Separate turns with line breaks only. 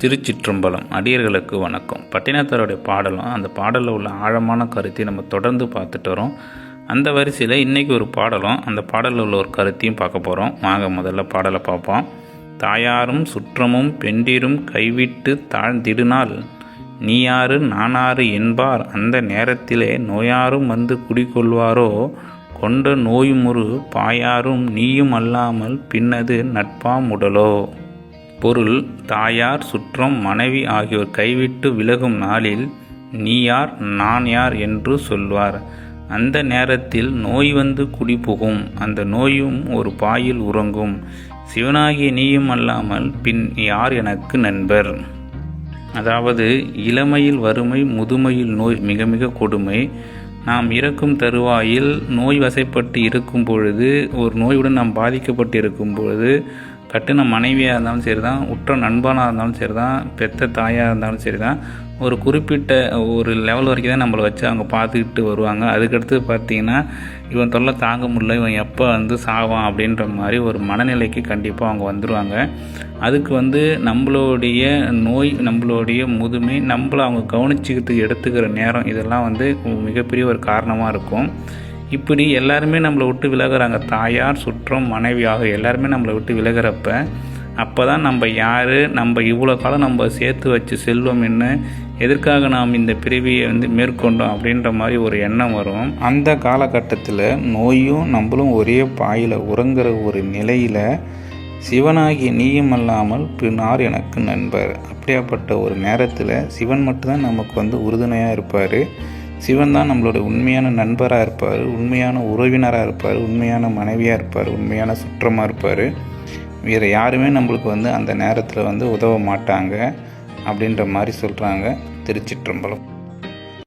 திருச்சிற்றம்பலம். அடியர்களுக்கு வணக்கம். பட்டினத்தாருடைய பாடலும் அந்த பாடலில் உள்ள ஆழமான கருத்தை நம்ம தொடர்ந்து பார்த்துட்டு வரோம். அந்த வரிசையில் இன்றைக்கி ஒரு பாடலும் அந்த பாடலில் உள்ள ஒரு கருத்தையும் பார்க்க போகிறோம் வாங்க முதல்ல பாடலை பார்ப்போம். தாயாரும் சுற்றமும் பெண்டிரும் கைவிட்டு தாழ்ந்திடுனால் நீயாறு நானாறு என்பார். அந்த நேரத்திலே நோயாரும் வந்து குடிகொள்வாரோ? கொண்ட நோயுமுறு பாயாரும் நீயும் அல்லாமல் பின்னது நட்பாமுடலோ பொருள் தாயார் சுற்றம் மனைவி ஆகியோர் கைவிட்டு விலகும் நாளில் நீ யார் நான் யார் என்று சொல்வார். அந்த நேரத்தில் நோய் வந்து குடிபுகும். அந்த நோயும் ஒரு பாயில் உறங்கும். சிவனாகிய நீயும் அல்லாமல் பின் யார் எனக்கு நண்பர்? அதாவது இளமையில் வறுமை முதுமையில் நோய் மிக மிக கொடுமை. நாம் இறக்கும் தருவாயில் நோய் வசைப்பட்டு இருக்கும் பொழுது ஒரு நோயுடன் நாம் பாதிக்கப்பட்டு இருக்கும் பொழுது கட்டின மனைவியாக இருந்தாலும் சரி தான் உற்ற நண்பனாக இருந்தாலும் சரி தான் பெத்த தாயாக இருந்தாலும் சரி தான் ஒரு குறிப்பிட்ட ஒரு லெவல் வரைக்கும் தான் நம்மளை வச்சு அவங்க பார்த்துக்கிட்டு வருவாங்க. அதுக்கடுத்து பார்த்தீங்கன்னா இவன் தொல்லை தாங்க முடியல இவன் எப்போ வந்து சாவான் அப்படின்ற மாதிரி ஒரு மனநிலைக்கு கண்டிப்பாக அவங்க வந்துடுவாங்க அதுக்கு வந்து நம்மளுடைய நோய் நம்மளுடைய முதுமை நம்மளை அவங்க கவனிச்சுக்கிட்டு எடுத்துக்கிற நேரம் இதெல்லாம் வந்து மிகப்பெரிய ஒரு காரணமாக இருக்கும். இப்படி எல்லாருமே நம்மளை விட்டு விலகுறாங்க. தாயார் சுற்றம் மனைவியாக எல்லாருமே நம்மளை விட்டு விலகிறப்ப அப்போ தான் நம்ம யார் நம்ம இவ்வளோ காலம் நம்ம சேர்த்து வச்சு செல்வம் என்ன எதற்காக நாம் இந்த பிரிவியை வந்து மேற்கொண்டோம் அப்படின்ற மாதிரி ஒரு எண்ணம் வரும். அந்த காலகட்டத்தில் நோயும் நம்மளும் ஒரே பாயில் உறங்குற ஒரு நிலையில் சிவனாகிய நீயும் அல்லாமல் பின்னார் எனக்கு நண்பர். அப்படியாப்பட்ட ஒரு நேரத்தில் சிவன் மட்டும்தான் நமக்கு வந்து உறுதுணையாக இருப்பார். சிவன் தான் நம்மளோட உண்மையான நண்பராக இருப்பார் உண்மையான உறவினராக இருப்பார் உண்மையான மனைவியாக இருப்பார் உண்மையான சுற்றமாக இருப்பார். வேறு யாருமே நம்மளுக்கு வந்து அந்த நேரத்தில் வந்து உதவ மாட்டாங்க அப்படின்ற மாதிரி சொல்கிறாங்க திருச்சிற்றம்பலம்.